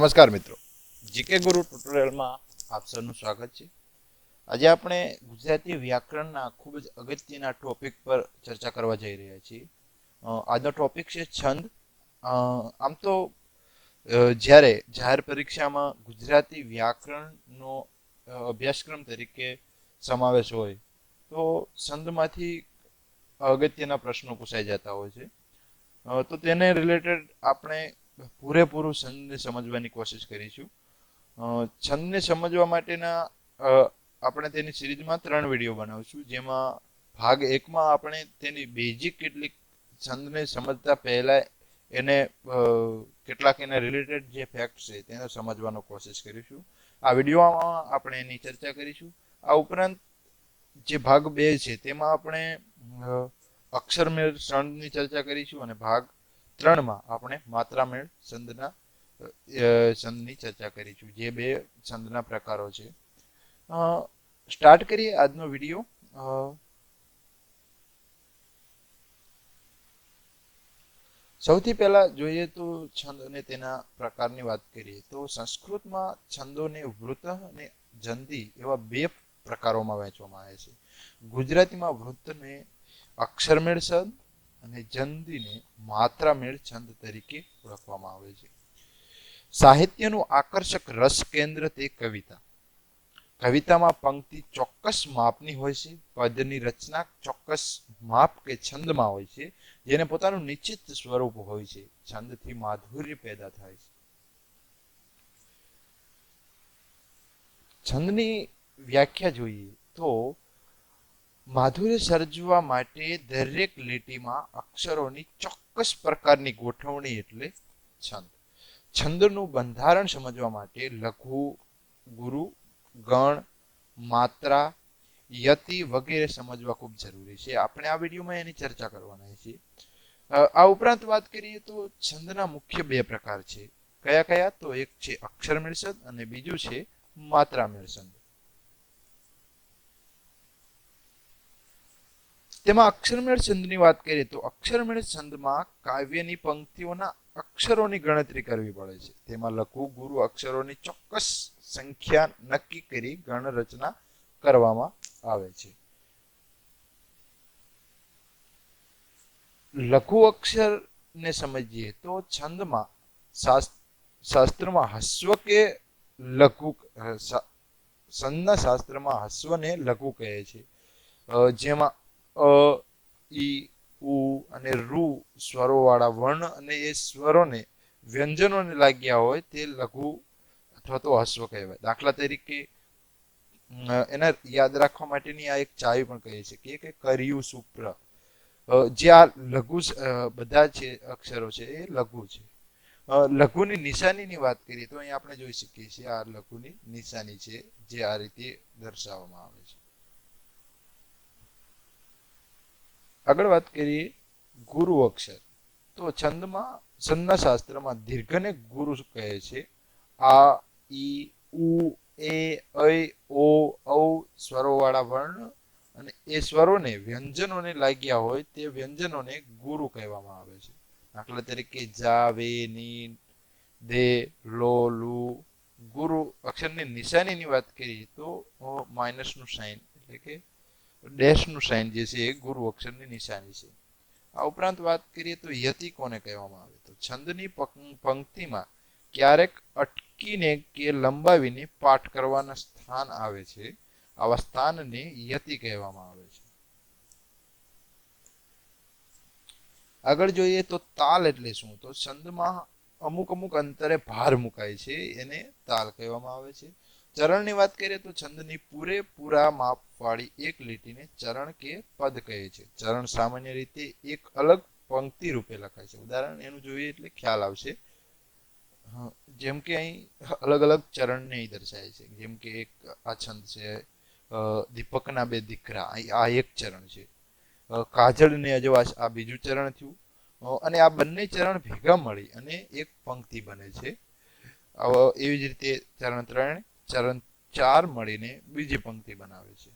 નમસ્કાર મિત્રો. જીકે ગુરુ ટ્યુટોરિયલમાં આપ સૌનું સ્વાગત છે. આજે આપણે ગુજરાતી વ્યાકરણના ખૂબ જ અગત્યના ટોપિક પર ચર્ચા કરવા જઈ રહ્યા છીએ. આજનો ટોપિક છે છંદ. આમ તો જ્યારે જાહેર પરીક્ષામાં ગુજરાતી વ્યાકરણનો અભ્યાસક્રમ તરીકે સમાવેશ હોય, તો છંદમાંથી અગત્યના પ્રશ્નો પૂછાઈ જતા હોય છે. તો તેને રિલેટેડ આપણે પૂરેપૂરું છંદને સમજવાની કોશિશ કરીશું. છંદને સમજવા માટેના આપણે તેની સિરીઝમાં ત્રણ વીડિયો બનાવશું. જેમાં ભાગ એકમાં આપણે તેની બેઝિક કેટલીક છંદને સમજતા પહેલા એને કેટલાક એના રિલેટેડ જે ફેક્ટ છે તેને સમજવાનો કોશિશ કરીશું. આ વિડીયોમાં આપણે એની ચર્ચા કરીશું. આ ઉપરાંત જે ભાગ બે છે તેમાં આપણે અક્ષરમેળ છંદની ચર્ચા કરીશું અને ભાગ ત્રણમાં આપણે માત્રામેળ છંદના છંદની ચર્ચા કરીશું. જે બે છંદના પ્રકારો છે. સ્ટાર્ટ કરીએ આજનો વીડિયો સૌથી પહેલા જોઈએ તો છંદ અને તેના પ્રકારની વાત કરીએ તો સંસ્કૃતમાં છંદોને વૃત અને જંદી એવા બે પ્રકારોમાં વહેંચવામાં આવે છે. ગુજરાતીમાં વૃત્તને અક્ષરમેળ છંદ અને જંદીને માત્રામેળ છંદ તરીકે ઓળખવામાં આવે છે. સાહિત્યનું આકર્ષક રસ કેન્દ્ર તે કવિતા. કવિતામાં પંક્તિ ચોક્કસ માપની હોય છે પદની રચના ચોક્કસ માપ કે છંદમાં હોય છે, જેને પોતાનું નિશ્ચિત સ્વરૂપ હોય છે. છંદથી માધુર્ય પેદા થાય છે. છંદની વ્યાખ્યા જોઈએ તો માધુર્ય સર્જવા માટે દરેક લીટીમાં અક્ષરોની ચોક્કસ પ્રકારની ગોઠવણી એટલે છંદ. છંદનું બંધારણ સમજવા માટે લઘુ, ગુરુ, ગણ, માત્રા, યતિ વગેરે સમજવા ખૂબ જરૂરી છે. આપણે આ વિડીયોમાં એની ચર્ચા કરવાના છીએ. આ ઉપરાંત વાત કરીએ તો છંદના મુખ્ય બે પ્રકાર છે. કયા કયા? તો એક છે અક્ષરમેળ મેળસંદ અને બીજું છે માત્રામેળ છંદ તેમાં અક્ષરમેળ છંદની વાત કરીએ તો અક્ષરમેળ છંદમાં કાવ્યની પંક્તિઓના અક્ષરોની ગણતરી કરવી પડે છે. તેમાં લઘુ ગુરુ અક્ષરોની ચોક્કસ સંખ્યા નક્કી કરી ગણ રચના કરવામાં આવે છે. લઘુ અક્ષરને સમજીએ તો છંદમાં શાસ્ત્ર શાસ્ત્રમાં હસ્વ કે લઘુ છંદના શાસ્ત્રમાં હસ્વને લઘુ કહે છે. જેમાં અ, ઈ, ઉ અને રૂ સ્વરોવાળા વર્ણ અને એ સ્વરોને વ્યંજનોને લાગ્યા હોય તે લઘુ અથવા તો હસ્વ કહેવાય. દાખલા તરીકે એને યાદ રાખવા માટેની આ એક ચાવી પણ કહીએ શકીએ કે કર્યું સુપ્ર. જે આ લઘુ બધા છે અક્ષરો છે એ લઘુ છે. લઘુની નિશાનીની વાત કરીએ તો અહીં આપણે જોઈ શકીએ છીએ આ લઘુની નિશાની છે જે આ રીતે દર્શાવવામાં આવે છે. આગળ વાત કરીએ, ગુરુ અક્ષર. તો છંદમાં, છંદના શાસ્ત્રમાં દીર્ઘને ગુરુ કહે છે. આ, ઈ, ઉ, એ, ઐ, ઓ, ઔ સ્વરોવાળા વર્ણ અને એ સ્વરોને વ્યંજનોને લાગ્યા હોય તે વ્યંજનોને ગુરુ કહેવામાં આવે છે. દાખલા તરીકે જા, વે ની દે, લો, લુ. ગુરુ અક્ષરની નિશાનીની વાત કરીએ તો માઇનસનું સાઇન એટલે કે ડેશનું સાઇન જે છે એ ગુરુ અક્ષરની નિશાની છે. આ ઉપરાંત વાત કરીએ તો યતિ કોને કહેવામાં આવે? તો છંદની પંક- પંક્તિમાં ક્યારેક અટકીને કે લંબાવીને પાઠ કરવાના સ્થાન આવે છે. આવા સ્થાનને યતિ કહેવામાં આવે છે. આગળ જોઈએ તો તાલ એટલે શું? તો છંદમાં અમુક અમુક અંતરે ભાર મુકાય છે. એને તાલ કહેવામાં આવે છે. ચરણની વાત કરીએ તો છંદની પૂરેપૂરા માપવાળી એક લીટીને ચરણ કે પદ કહે છે. ચરણ સામાન્ય રીતે એક અલગ પંક્તિ રૂપે લખાય છે. ઉદાહરણ એનું જોઈએ એટલે ખ્યાલ આવશે. જેમ કે અહીં અલગ અલગ ચરણને અહીં દર્શાય છે. જેમ કે એક આ છંદ છે દીપકના બે દીકરા, આ એક ચરણ છે. કાજળને અજવાસ આ બીજું ચરણ થયું. અને આ બંને ચરણ ભેગા મળી અને એક પંક્તિ બને છે. એવી જ રીતે ચરણ ત્રણ ચરણ ચાર મળીને બીજી પંક્તિ બનાવે છે.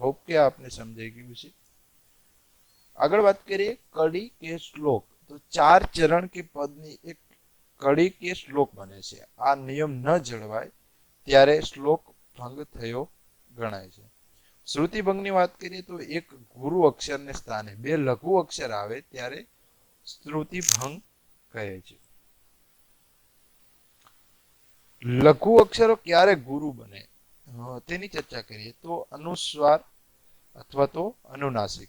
હોપ કે આપને સમજાઈ ગયું છે? આગળ વાત કરીએ કડી કે શ્લોક. તો ચાર ચરણ કે પદની એક કડી કે શ્લોક બને છે. આ નિયમ ન જળવાય ત્યારે શ્લોક ભંગ થયો ગણાય છે. શ્રુતિ ભંગની વાત કરીએ તો એક ગુરુ અક્ષરને સ્થાને બે લઘુ અક્ષર આવે ત્યારે શ્રુતિ ભંગ કહે છે. લઘુ અક્ષરો ક્યારે ગુરુ બને? તેની ચર્ચા કરીએ. તો અનુસ્વાર અથવા તો અનુનાસિક.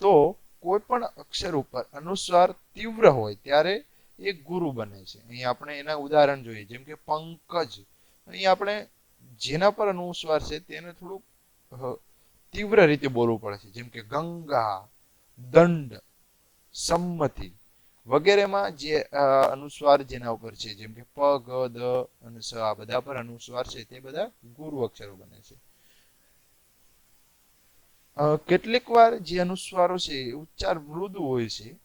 તો કોઈ પણ અક્ષર ઉપર અનુસ્વાર તીવ્ર હોય ત્યારે એ ગુરુ બને છે. અહીં આપણે એના ઉદાહરણ જોઈએ. જેમ કે પંકજ. અહીં આપણે જેના પર અનુસ્વાર છે તેને થોડુંક તીવ્ર રીતે બોલવું પડે છે. જેમ કે ગંગા, દંડ, સંમતિ. વગેરેમાં જે અનુસ્વાર જેના ઉપર છે, જેમ કે પ ગ દ, અને આ બધા પર અનુસ્વાર છે, તે બધા ગુરુ અક્ષરો બને છે. કેટલીક વાર જે અનુસ્વારો છે ઉચ્ચાર મૃદુ હોય છે,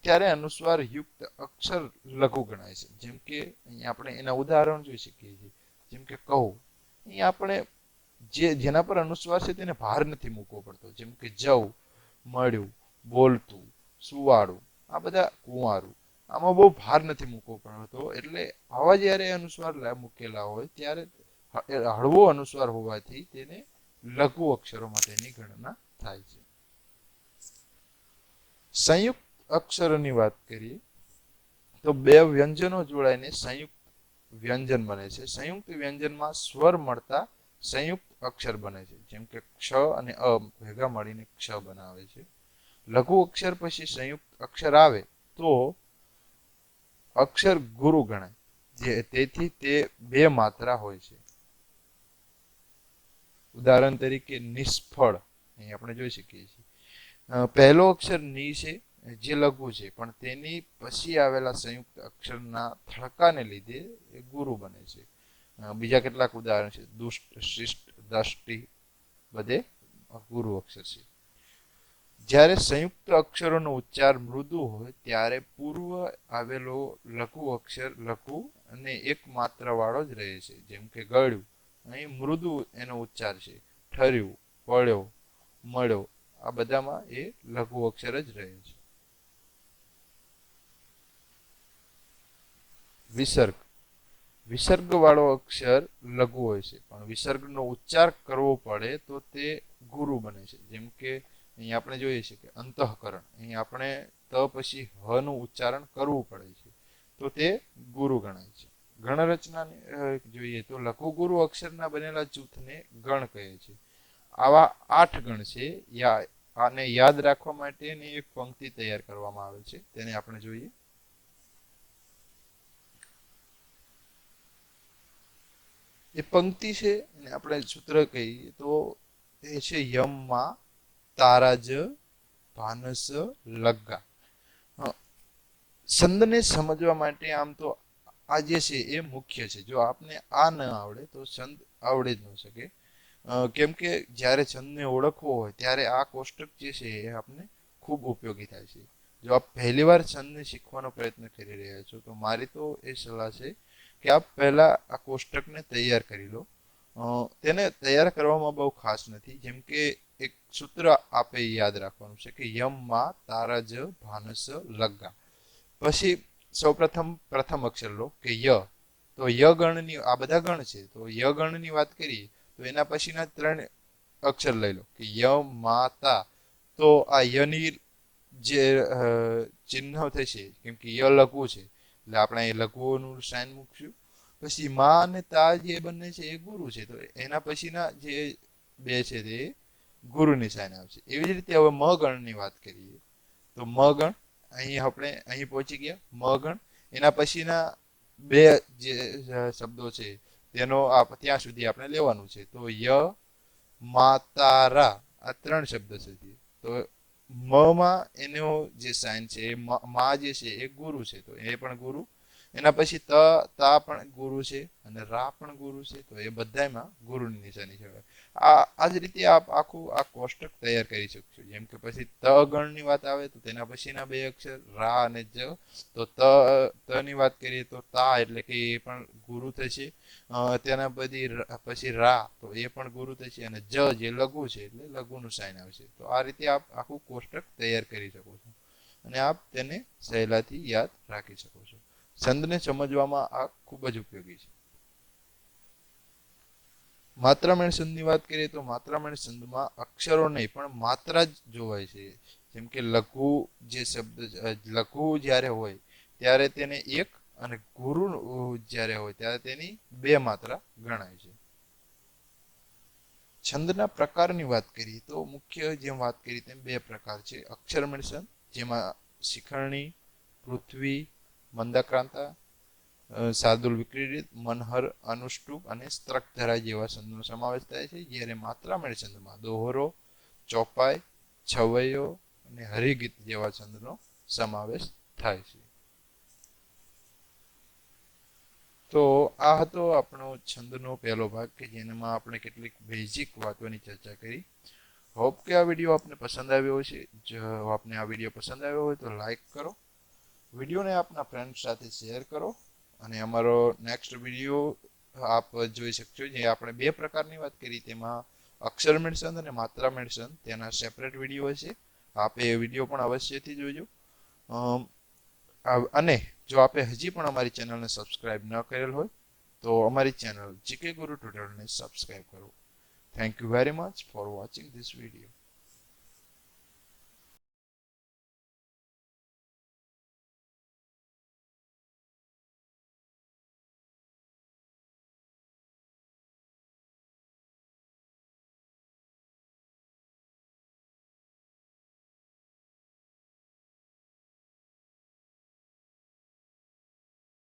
ત્યારે અનુસ્વાર યુક્ત અક્ષર લઘુ ગણાય છે. જેમ કે, અહીંયા આપણે એના ઉદાહરણ જોઈ શકીએ છીએ. જેમ કે કહો. અહીંયા આપણે જે, જેના પર અનુસ્વાર છે, તેને ભાર નથી મૂકવો પડતો. જેમ કે જવ મળ્યું, બોલતું, સુવાળું. આ બધા કુંવારું. આમાં બહુ ભાર નથી મૂકવો પડતો. એટલે આવા જ્યારે અનુસ્વાર મૂકેલા હોય, ત્યારે હળવો અનુસ્વાર હોવાથી તેને લઘુ અક્ષરો માટેની ગણના થાય છે. સંયુક્ત અક્ષરોની વાત કરીએ, તો બે વ્યંજનો જોડાઈને સંયુક્ત વ્યંજન બને છે. સંયુક્ત વ્યંજનમાં સ્વર મળતા સંયુક્ત અક્ષર બને છે. જેમ કે ક્ષ અને અ ભેગા મળીને ક્ષ બનાવે છે. લઘુ અક્ષર પછી સંયુક્ત અક્ષર આવે તો અક્ષર ગુરુ ગણાય. જે તેથી તે બે માત્રા હોય છે. ઉદાહરણ તરીકે નિષ્ફળ આપણે જોઈ શકીએ છીએ. પહેલો અક્ષરની છે, જે લઘુ છે, પણ તેની પછી આવેલા સંયુક્ત અક્ષરના થડકાને લીધે ગુરુ બને છે. બીજા કેટલાક ઉદાહરણ છે, દુષ્ટ, શિષ્ટ દષ્ટિ બધે ગુરુ અક્ષર છે. જ્યારે સંયુક્ત અક્ષરોનો ઉચ્ચાર મૃદુ હોય, ત્યારે પૂર્વ આવેલો લઘુ અક્ષર લઘુ અને એક માત્ર વાળો જ રહે છે. જેમ કે ગળ્યું. અહીં મૃદુ એનો ઉચ્ચાર છે. ઠર્યું, પડ્યો, મળ્યો. આ બધામાં એ લઘુ અક્ષર જ રહે છે. વિસર્ગ. વિસર્ગ વાળો અક્ષર લઘુ હોય છે. પણ વિસર્ગનો ઉચ્ચાર કરવો પડે તો તે ગુરુ બને છે. જેમ કે અહીં આપણે જોઈએ છીએ કે અંતઃકરણ. અહીં આપણે ત પછી હ નું ઉચ્ચારણ કરવું પડે છે. તો તે ગુરુ ગણાય છે. ગણ રચના જોઈએ તો લઘુ ગુરુ અક્ષરના બનેલા જૂથને ગણ કહે છે. આવા આઠ ગણ છે. આને યાદ રાખવા માટેની એક પંક્તિ તૈયાર કરવામાં આવે છે. તેને આપણે જોઈએ. એ પંક્તિ છે, એને આપણે સૂત્ર કહીએ તો એ છે યમમાં તારાજ ભાનસ લગ્ગા છંદને સમજવા માટે આમ તો આ જે છે એ મુખ્ય છે જો આપને આ ન આવડે તો છંદ આવડે જ ન શકે કેમ કે જ્યારે છંદને ઓળખવો હોય ત્યારે આ કોષ્ટક જે છે એ આપને ખૂબ ઉપયોગી થાય છે જો આપ પહેલી વાર છંદને શીખવાનો પ્રયત્ન કરી રહ્યા છો તો મારી તો એ સલાહ છે કે આપ પહેલા આ કોષ્ટકને તૈયાર કરી લો તેને તૈયાર કરવામાં બહુ ખાસ નથી જેમ કે એક સૂત્ર આપે યાદ રાખવાનું છે કે યમમાં તારજ ભાનસ લગ્ગા પછી સૌપ્રથમ પ્રથમ અક્ષર લો કે ય. તો ય ગણની આ બધા ગણ છે. તો ય ગણની વાત કરીએ તો એના પછીના ત્રણ અક્ષર લઈ લો કે ય માતા. તો આ યની જે ચિહ્ન થશે, કેમ કે ય લઘુ છે, એટલે આપણે એ લઘુઓનું સાઇન મૂકશું. પછી મા અને તા જે બંને છે એ ગુરુ છે. તો એના પછીના જે બે છે તે ગુરુની સાઇન આવશે. એવી જ રીતે હવે મ ગણની વાત કરીએ, તો મ ગણ અહીં આપણે અહીં પહોંચી ગયા. મ ગણ એના પછીના બે જે શબ્દો છે, તેનો ત્યાં સુધી આપણે લેવાનું છે. તો ય, માતારા, આ ત્રણ શબ્દ છે તો મ માં એનો જે સાઇન છે મા જે છે, એ ગુરુ છે. તો એ પણ ગુરુ. એના પછી ત, તા પણ ગુરુ છે. અને રા પણ ગુરુ છે, તો એ બધામાં ગુરુની નિશાની છે. આ આ જ રીતે આપ આખું, આ કોષ્ટક તૈયાર કરી શકશો. જેમ કે પછી ત ગણની વાત આવે તો તેના પછીના બે અક્ષર, રા અને જ. તો ત, તની વાત કરીએ તો તા એટલે કે એ પણ ગુરુ થશે. તેના બધી પછી રા તો એ પણ ગુરુ થશે અને જ જે લઘુ છે એટલે લઘુનું સાઇન આવશે. તો આ રીતે આપ આખું કોષ્ટક તૈયાર કરી શકો છો. અને આપ તેને સહેલાથી યાદ રાખી શકો છો. છંદને સમજવામાં આ ખૂબ જ ઉપયોગી છે. માત્રામેળ છંદની વાત કરીએ તો માત્રામેળ છંદમાં અક્ષરો નહીં, પણ માત્રા જ જોવાય છે. જેમ કે લઘુ જે શબ્દ લઘુ જ્યારે હોય, ત્યારે તેને એક અને ગુરુ જ્યારે હોય, ત્યારે તેની બે માત્રા ગણાય છે. છંદના પ્રકારની વાત કરીએ તો મુખ્ય જેમ વાત કરી તેમ બે પ્રકાર છે. અક્ષરમેળ છંદ જેમાં શિખરણી, પૃથ્વી, મંદાક્રાંતા શાર્દુલ વિક્રીડિત મનહર, અનુષ્ટુપ અને સ્ત્રકધરા જેવા છંદનો સમાવેશ થાય છે, જ્યારે માત્રામેળ છંદમાં દોહરો, ચોપાઈ, છવૈયો અને હરિગીત જેવા છંદનો સમાવેશ થાય છે. તો આ હતો આપણો છંદનો પહેલો ભાગ કે જેનામાં આપણે કેટલીક બેઝિક વાતોની ચર્ચા કરી. હોપ કે આ વીડિયો આપને પસંદ આવ્યો હશે. જો આપને આ વીડિયો પસંદ આવ્યો હોય તો લાઈક કરો. વિડીયોને આપના ફ્રેન્ડ સાથે શેર કરો. અને અમારો નેક્સ્ટ વીડિયો આપ જોઈ શકશો જે આપણે બે પ્રકારની વાત કરી. તેમાં અક્ષર મેળસન અને માત્રા મેળસન તેના સેપરેટ વીડિયો હશે. આપે એ વીડિયો પણ અવશ્યથી જોજો. અને જો આપે હજી પણ અમારી ચેનલને સબસ્ક્રાઇબ ન કરેલ હોય, તો અમારી ચેનલ જીકે ગુરુ ટ્યુટોરિયલને સબસ્ક્રાઇબ કરો. Thank you very much for watching this video